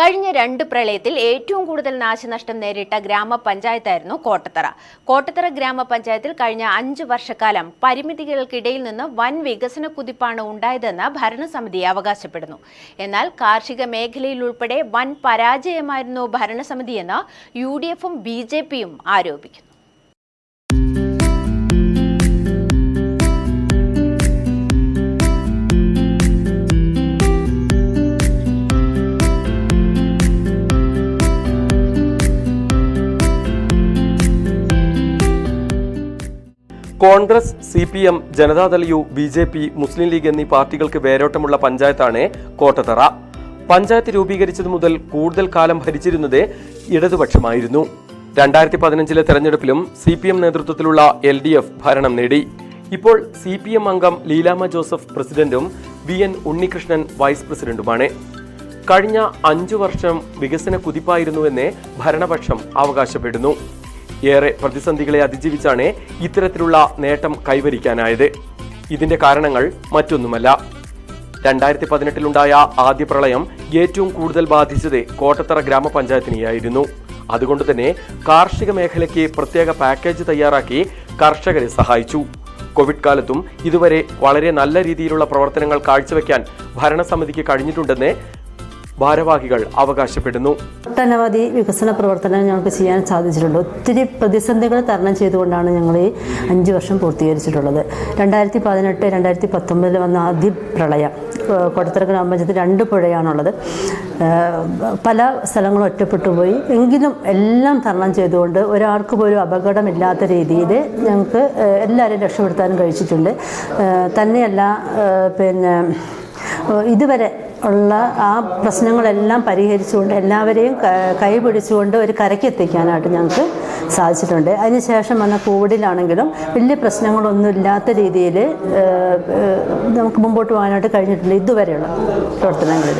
കഴിഞ്ഞ രണ്ട് പ്രളയത്തിൽ ഏറ്റവും കൂടുതൽ നാശനഷ്ടം നേരിട്ട ഗ്രാമപഞ്ചായത്തായിരുന്നു കോട്ടത്തറ. കോട്ടത്തറ ഗ്രാമപഞ്ചായത്തിൽ കഴിഞ്ഞ അഞ്ച് വർഷക്കാലം പരിമിതികൾക്കിടയിൽ നിന്ന് വൻ വികസന കുതിപ്പാണ് ഉണ്ടായതെന്ന് ഭരണസമിതി അവകാശപ്പെടുന്നു. എന്നാൽ കാർഷിക മേഖലയിൽ ഉൾപ്പെടെ വൻ പരാജയമായിരുന്നു ഭരണസമിതിയെന്ന് യു ഡി എഫും ബി ജെ പിയും ആരോപിക്കുന്നു. Congress C P M Janata Dal U B J P Muslim League എന്നീ പാർട്ടികൾക്ക് വേരോട്ടമുള്ള പഞ്ചായത്താണ് കോട്ടത്തറ പഞ്ചായത്ത് രൂപീകരിച്ചതു മുതൽ കൂടുതൽ കാലം ഭരിച്ചിരുന്നത് ഇടതുപക്ഷമായിരുന്നു. രണ്ടായിരത്തി പതിനഞ്ചിലെ തെരഞ്ഞെടുപ്പിലും സി പി എം നേതൃത്വത്തിലുള്ള എൽ ഡി എഫ് ഭരണം നേടി. ഇപ്പോൾ സി പി എം അംഗം ലീലാമ ജോസഫ് പ്രസിഡന്റും വി എൻ ഉണ്ണികൃഷ്ണൻ വൈസ് പ്രസിഡന്റുമാണ്. കഴിഞ്ഞ അഞ്ചു വർഷം വികസന കുതിപ്പായിരുന്നുവെന്ന് ഭരണപക്ഷം അവകാശപ്പെടുന്നു. ഏറെ പ്രതിസന്ധികളെ അതിജീവിച്ചാണ് ഇത്തരത്തിലുള്ള നേട്ടം കൈവരിക്കാനായത്. ഇതിന്റെ കാരണങ്ങൾ മറ്റൊന്നുമല്ല. രണ്ടായിരത്തി പതിനെട്ടിലുണ്ടായ ആദ്യ പ്രളയം ഏറ്റവും കൂടുതൽ ബാധിച്ചത് കോട്ടത്തറ ഗ്രാമപഞ്ചായത്തിനെയായിരുന്നു. അതുകൊണ്ട് തന്നെ കാർഷിക മേഖലയ്ക്ക് പ്രത്യേക പാക്കേജ് തയ്യാറാക്കി കർഷകരെ സഹായിച്ചു. കോവിഡ് കാലത്തും ഇതുവരെ വളരെ നല്ല രീതിയിലുള്ള പ്രവർത്തനങ്ങൾ കാഴ്ചവെക്കാൻ ഭരണസമിതിക്ക് കഴിഞ്ഞിട്ടുണ്ടെന്ന് ഭാരവാഹികൾ അവകാശപ്പെടുന്നു. ഒട്ടനവധി വികസന പ്രവർത്തനങ്ങൾ ഞങ്ങൾക്ക് ചെയ്യാൻ സാധിച്ചിട്ടുണ്ട്. ഒത്തിരി പ്രതിസന്ധികൾ തരണം ചെയ്തുകൊണ്ടാണ് ഞങ്ങൾ ഈ അഞ്ച് വർഷം പൂർത്തീകരിച്ചിട്ടുള്ളത്. രണ്ടായിരത്തി പതിനെട്ട് രണ്ടായിരത്തി പത്തൊമ്പതിൽ വന്ന ആദ്യ പ്രളയം കൊടത്തര ഗ്രാമപഞ്ചായത്തിൽ രണ്ട് പുഴയാണുള്ളത്. പല സ്ഥലങ്ങളും ഒറ്റപ്പെട്ടു പോയി എങ്കിലും എല്ലാം തരണം ചെയ്തുകൊണ്ട് ഒരാൾക്ക് പോലും അപകടമില്ലാത്ത രീതിയിൽ ഞങ്ങൾക്ക് എല്ലാവരെയും രക്ഷപ്പെടുത്താനും കഴിച്ചിട്ടുണ്ട്. തന്നെയല്ല പിന്നെ ഇതുവരെ ഉള്ള ആ പ്രശ്നങ്ങളെല്ലാം പരിഹരിച്ചുകൊണ്ട് എല്ലാവരെയും കൈപിടിച്ചുകൊണ്ട് ഒരു കരയ്ക്ക് എത്തിക്കാനായിട്ട് ഞങ്ങൾക്ക് സാധിച്ചിട്ടുണ്ട്. അതിനുശേഷം വന്ന കോവിഡിലാണെങ്കിലും വലിയ പ്രശ്നങ്ങളൊന്നും ഇല്ലാത്ത രീതിയിൽ നമുക്ക് മുമ്പോട്ട് പോകാനായിട്ട് കഴിഞ്ഞിട്ടുണ്ട് ഇതുവരെയുള്ള പ്രവർത്തനങ്ങളിൽ.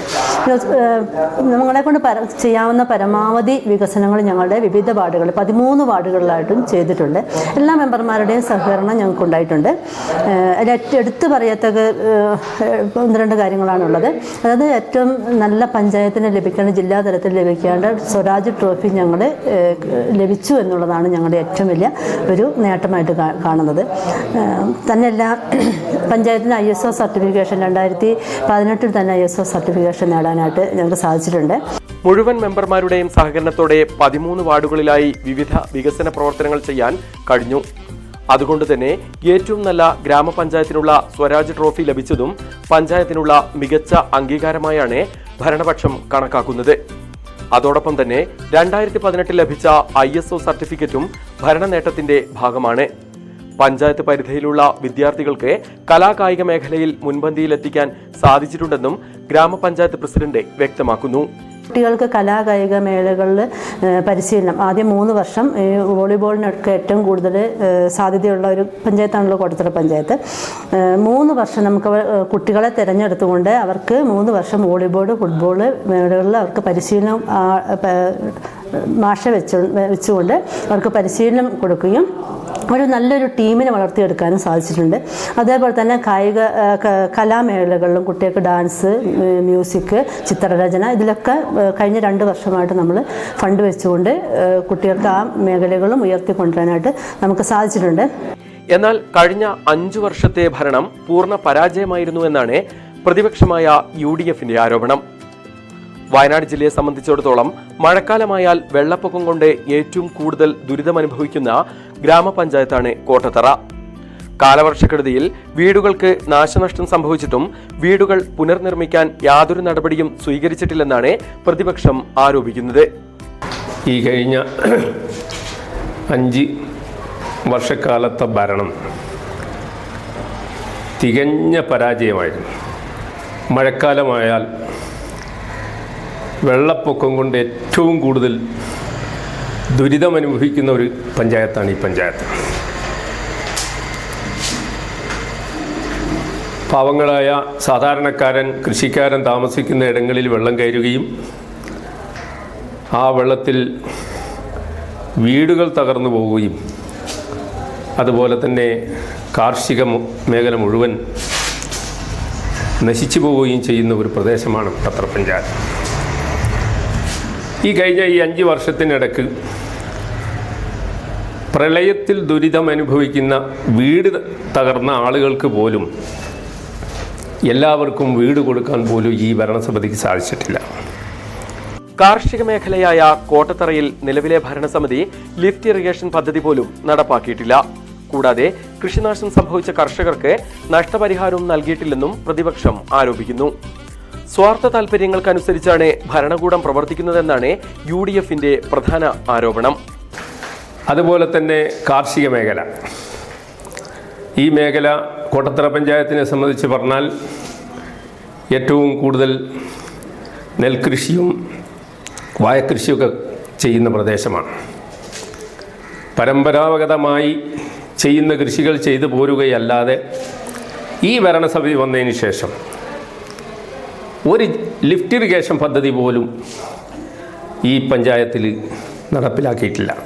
നമ്മളെ കൊണ്ട് ചെയ്യാവുന്ന പരമാവധി വികസനങ്ങൾ ഞങ്ങളുടെ വിവിധ വാർഡുകൾ പതിമൂന്ന് വാർഡുകളിലായിട്ടും ചെയ്തിട്ടുണ്ട്. എല്ലാ മെമ്പർമാരുടെയും സഹകരണം ഞങ്ങൾക്ക് ഉണ്ടായിട്ടുണ്ട് എടുത്തു പറയത്തക്ക ഒന്ന് രണ്ട് കാര്യങ്ങളാണുള്ളത്. അതായത് ഏറ്റവും നല്ല പഞ്ചായത്തിന് ലഭിക്കേണ്ട ജില്ലാതലത്തിൽ ലഭിക്കേണ്ട സ്വരാജ് ട്രോഫി ഞങ്ങൾ ലഭിച്ചു എന്നുള്ളതാണ് ഞങ്ങളുടെ ഏറ്റവും വലിയ ഒരു നേട്ടമായിട്ട് കാണുന്നത്. തന്നെയല്ല പഞ്ചായത്തിന് ഐ എസ് ഒ സർട്ടിഫിക്കേഷൻ രണ്ടായിരത്തി പതിനെട്ടിൽ തന്നെ ഐ എസ് ഒ സർട്ടിഫിക്കേഷൻ നേടാനായിട്ട് ഞങ്ങൾക്ക് സാധിച്ചിട്ടുണ്ട്. മുഴുവൻ മെമ്പർമാരുടെയും സഹകരണത്തോടെ പതിമൂന്ന് വാർഡുകളിലായി വിവിധ വികസന പ്രവർത്തനങ്ങൾ ചെയ്യാൻ കഴിഞ്ഞു. അതുകൊണ്ട് തന്നെ ഏറ്റവും നല്ല ഗ്രാമപഞ്ചായത്തിനുള്ള സ്വരാജ് ട്രോഫി ലഭിച്ചതും പഞ്ചായത്തിനുള്ള മികച്ച അംഗീകാരമായാണ് ഭരണപക്ഷം കണക്കാക്കുന്നത്. അതോടൊപ്പം തന്നെ രണ്ടായിരത്തി പതിനെട്ടിൽ ലഭിച്ച ഐ എസ് ഒ സർട്ടിഫിക്കറ്റും ഭരണ നേട്ടത്തിന്റെ ഭാഗമാണ്. പഞ്ചായത്ത് പരിധിയിലുള്ള വിദ്യാർത്ഥികൾക്ക് കലാകായിക മേഖലയിൽ മുൻപന്തിയിലെത്തിക്കാൻ സാധിച്ചിട്ടുണ്ടെന്നും ഗ്രാമപഞ്ചായത്ത് പ്രസിഡന്റ് വ്യക്തമാക്കുന്നു. കുട്ടികൾക്ക് കലാകായിക മേളകളിൽ പരിശീലനം. ആദ്യം മൂന്ന് വർഷം ഈ വോളിബോളിനൊക്കെ ഏറ്റവും കൂടുതൽ സാധ്യതയുള്ള ഒരു പഞ്ചായത്താണല്ലോ കോട്ടത്തറ പഞ്ചായത്ത്. മൂന്ന് വർഷം നമുക്ക് കുട്ടികളെ തിരഞ്ഞെടുത്തുകൊണ്ട് അവർക്ക് മൂന്ന് വർഷം വോളിബോൾ ഫുട്ബോൾ മേളകളിൽ അവർക്ക് പരിശീലനം മാഷ വെച്ച് വെച്ചുകൊണ്ട് അവർക്ക് പരിശീലനം കൊടുക്കുകയും ഒരു നല്ലൊരു ടീമിനെ വളർത്തിയെടുക്കാനും സാധിച്ചിട്ടുണ്ട്. അതേപോലെ തന്നെ കായിക കലാമേളകളിലും കുട്ടികൾക്ക് ഡാൻസ് മ്യൂസിക് ചിത്രരചന ഇതിലൊക്കെ കഴിഞ്ഞ രണ്ട് വർഷമായിട്ട് നമ്മൾ ഫണ്ട് വെച്ചുകൊണ്ട് കുട്ടികൾക്ക് ആ മേഖലകളും ഉയർത്തിക്കൊണ്ടുവരാനായിട്ട് നമുക്ക് സാധിച്ചിട്ടുണ്ട്. എന്നാൽ കഴിഞ്ഞ അഞ്ചു വർഷത്തെ ഭരണം പൂർണ പരാജയമായിരുന്നു എന്നാണ് പ്രതിപക്ഷമായ യു ഡി എഫിന്റെ ആരോപണം. വയനാട് ജില്ലയെ സംബന്ധിച്ചിടത്തോളം മഴക്കാലമായാൽ വെള്ളപ്പൊക്കം കൊണ്ട് ഏറ്റവും കൂടുതൽ ദുരിതമനുഭവിക്കുന്ന ഗ്രാമപഞ്ചായത്താണ് കോട്ടത്തറ. കാലവർഷക്കെടുതിയിൽ വീടുകൾക്ക് നാശനഷ്ടം സംഭവിച്ചിട്ടും വീടുകൾ പുനർനിർമ്മിക്കാൻ യാതൊരു നടപടിയും സ്വീകരിച്ചിട്ടില്ലെന്നാണ് പ്രതിപക്ഷം ആരോപിക്കുന്നത്. ഈ കഴിഞ്ഞ അഞ്ച് വർഷക്കാലത്തെ ഭരണം തികഞ്ഞ പരാജയമായിരുന്നു. മഴക്കാലമായാൽ വെള്ളപ്പൊക്കം കൊണ്ട് ഏറ്റവും കൂടുതൽ ദുരിതമനുഭവിക്കുന്ന ഒരു പഞ്ചായത്താണ് ഈ പഞ്ചായത്ത്. പാവങ്ങളായ സാധാരണക്കാരൻ കൃഷിക്കാരൻ താമസിക്കുന്ന ഇടങ്ങളിൽ വെള്ളം കയറുകയും ആ വെള്ളത്തിൽ വീടുകൾ തകർന്നു പോവുകയും അതുപോലെ തന്നെ കാർഷിക മേഖല മുഴുവൻ നശിച്ചു പോവുകയും ചെയ്യുന്ന ഒരു പ്രദേശമാണ് ഖത്തർ പഞ്ചായത്ത്. ഈ കഴിഞ്ഞ ഈ അഞ്ച് വർഷത്തിനിടക്ക് പ്രളയത്തിൽ ദുരിതം അനുഭവിക്കുന്ന വീട് തകർന്ന ആളുകൾക്ക് പോലും എല്ലാവർക്കും വീട് കൊടുക്കാൻ പോലും ഈ ഭരണസമിതിക്ക് സാധിച്ചിട്ടില്ല. കാർഷിക മേഖലയായ കോട്ടത്തറയിൽ നിലവിലെ ഭരണസമിതി ലിഫ്റ്റ് ഇറിഗേഷൻ പദ്ധതി പോലും നടപ്പാക്കിയിട്ടില്ല. കൂടാതെ കൃഷിനാശം സംഭവിച്ച കർഷകർക്ക് നഷ്ടപരിഹാരവും നൽകിയിട്ടില്ലെന്നും പ്രതിപക്ഷം ആരോപിക്കുന്നു. സ്വാർത്ഥ താൽപര്യങ്ങൾക്കനുസരിച്ചാണ് ഭരണകൂടം പ്രവർത്തിക്കുന്നതെന്നാണ് യു ഡി എഫിന്റെ പ്രധാന ആരോപണം. അതുപോലെ തന്നെ കാർഷിക മേഖല. ഈ മേഖല കോട്ടത്തറ പഞ്ചായത്തിനെ സംബന്ധിച്ച് പറഞ്ഞാൽ ഏറ്റവും കൂടുതൽ നെൽകൃഷിയും വാഴക്കൃഷിയൊക്കെ ചെയ്യുന്ന പ്രദേശമാണ്. പരമ്പരാഗതമായി ചെയ്യുന്ന കൃഷികൾ ചെയ്തു പോരുകയല്ലാതെ ഈ ഭരണസമിതി വന്നതിന് ശേഷം ഒരു ലിഫ്റ്റ് ഇറിഗേഷൻ പദ്ധതി പോലും ഈ പഞ്ചായത്തിൽ നടപ്പിലാക്കിയിട്ടില്ല.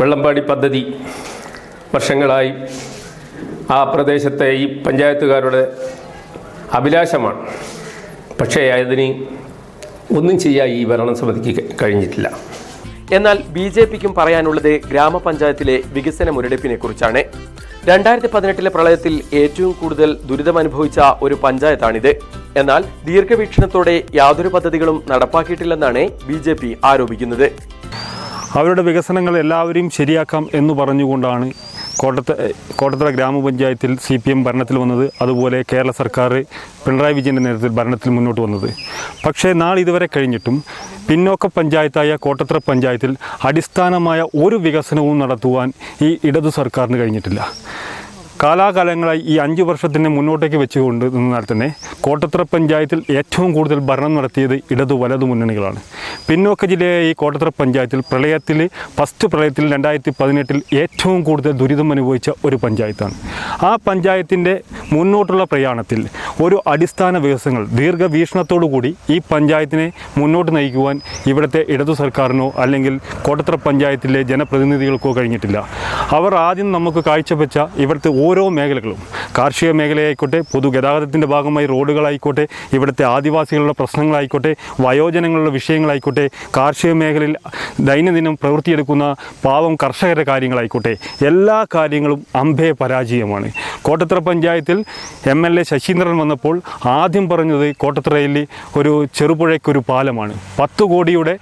വെള്ളമ്പാടി പദ്ധതി വർഷങ്ങളായി ആ പ്രദേശത്തെ ഈ പഞ്ചായത്തുകാരുടെ അഭിലാഷമാണ്. പക്ഷേ അതിന് ഒന്നും ചെയ്യാൻ ഈ ഭരണസമിതിക്ക് കഴിഞ്ഞിട്ടില്ല. എന്നാൽ ബി ജെ പിക്കും പറയാനുള്ളത് ഗ്രാമപഞ്ചായത്തിലെ വികസന മുരടിപ്പിനെ കുറിച്ചാണ് രണ്ടായിരത്തി പതിനെട്ടിലെ പ്രളയത്തിൽ ഏറ്റവും കൂടുതൽ ദുരിതമനുഭവിച്ച ഒരു പഞ്ചായത്താണിത്. എന്നാൽ ദീർഘവീക്ഷണത്തോടെ യാതൊരു പദ്ധതികളും നടപ്പാക്കിയിട്ടില്ലെന്നാണ് ബി ജെ പി ആരോപിക്കുന്നത്. അവരുടെ വികസനങ്ങൾ എല്ലാവരെയും ശരിയാക്കാം എന്ന് പറഞ്ഞുകൊണ്ടാണ് കോട്ടത്ത കോട്ടത്തറ ഗ്രാമപഞ്ചായത്തിൽ സി പി എം ഭരണത്തിൽ വന്നത് അതുപോലെ കേരള സർക്കാർ പിണറായി വിജയന്റെ നേതൃത്വത്തിൽ ഭരണത്തിൽ മുന്നോട്ട് വന്നത്. പക്ഷേ നാളിതുവരെ കഴിഞ്ഞിട്ടും പിന്നോക്ക പഞ്ചായത്തായ കോട്ടത്തറ പഞ്ചായത്തിൽ അടിസ്ഥാനമായ ഒരു വികസനവും നടത്തുവാൻ ഈ ഇടതു സർക്കാരിന് കഴിഞ്ഞിട്ടില്ല. കാലാകാലങ്ങളായി ഈ അഞ്ച് വർഷത്തിനെ മുന്നോട്ടേക്ക് വെച്ചുകൊണ്ട് നിന്നാൽ തന്നെ കോട്ടത്തറ പഞ്ചായത്തിൽ ഏറ്റവും കൂടുതൽ ഭരണം നടത്തിയത് ഇടതു വലതു മുന്നണികളാണ്. പിന്നോക്ക ജില്ലയായ ഈ കോട്ടത്തറ പഞ്ചായത്തിൽ പ്രളയത്തിൽ ഫസ്റ്റ് പ്രളയത്തിൽ രണ്ടായിരത്തി പതിനെട്ടിൽ ഏറ്റവും കൂടുതൽ ദുരിതം അനുഭവിച്ച ഒരു പഞ്ചായത്താണ്. ആ പഞ്ചായത്തിന്റെ മുന്നോട്ടുള്ള പ്രയാണത്തിൽ ഒരു അടിസ്ഥാന വികസനങ്ങൾ ദീർഘവീക്ഷണത്തോടു കൂടി ഈ പഞ്ചായത്തിനെ മുന്നോട്ട് നയിക്കുവാൻ ഇവിടുത്തെ ഇടതു സർക്കാരിനോ അല്ലെങ്കിൽ കോട്ടത്തറ പഞ്ചായത്തിലെ ജനപ്രതിനിധികൾക്കോ കഴിഞ്ഞിട്ടില്ല. അവർ ആദ്യം നമുക്ക് കാഴ്ചവെച്ച ഇവിടുത്തെ ഓരോ മേഖലകളും. കാർഷിക മേഖലയായിക്കോട്ടെ പൊതുഗതാഗതത്തിന്റെ ഭാഗമായി റോഡുകളായിക്കോട്ടെ ഇവിടുത്തെ ആദിവാസികളുടെ പ്രശ്നങ്ങളായിക്കോട്ടെ വയോജനങ്ങളുടെ വിഷയങ്ങളായിക്കോട്ടെ കാർഷിക മേഖലയിൽ ദൈനംദിനം പ്രവൃത്തിയെടുക്കുന്ന പാവം കർഷകരുടെ കാര്യങ്ങളായിക്കോട്ടെ എല്ലാ കാര്യങ്ങളും അമ്പേ പരാജയമാണ്. കോട്ടത്തറ പഞ്ചായത്തിൽ എം എൽ എ ശശീന്ദ്രൻ വന്നപ്പോൾ ആദ്യം പറഞ്ഞത് കോട്ടത്തറയിൽ ഒരു ചെറുപുഴയ്ക്കൊരു പാലമാണ്. പത്ത് കോടിയുടെ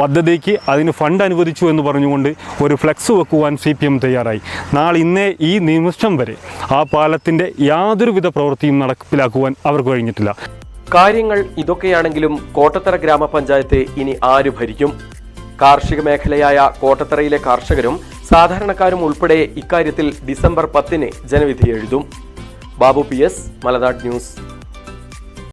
പദ്ധതിക്ക് അതിന് ഫണ്ട് അനുവദിച്ചു എന്ന് പറഞ്ഞുകൊണ്ട് ഒരു ഫ്ലെക്സ് വെക്കുവാൻ സി പി എം തയ്യാറായി. നാളെ ഇന്നേ ഈ നിമിഷം വരെ ആ പാലത്തിന്റെ യാതൊരുവിധ പ്രവൃത്തിയും നടപ്പിലാക്കുവാൻ അവർക്ക് കഴിഞ്ഞിട്ടില്ല. കാര്യങ്ങൾ ഇതൊക്കെയാണെങ്കിലും കോട്ടത്തറ ഗ്രാമപഞ്ചായത്തെ ഇനി ആര് ഭരിക്കും? കാർഷിക മേഖലയായ കോട്ടത്തറയിലെ കർഷകരും സാധാരണക്കാരും ഉൾപ്പെടെ ഇക്കാര്യത്തിൽ ഡിസംബർ പത്തിന് ജനവിധി എഴുതും. Babu P S Malanad news.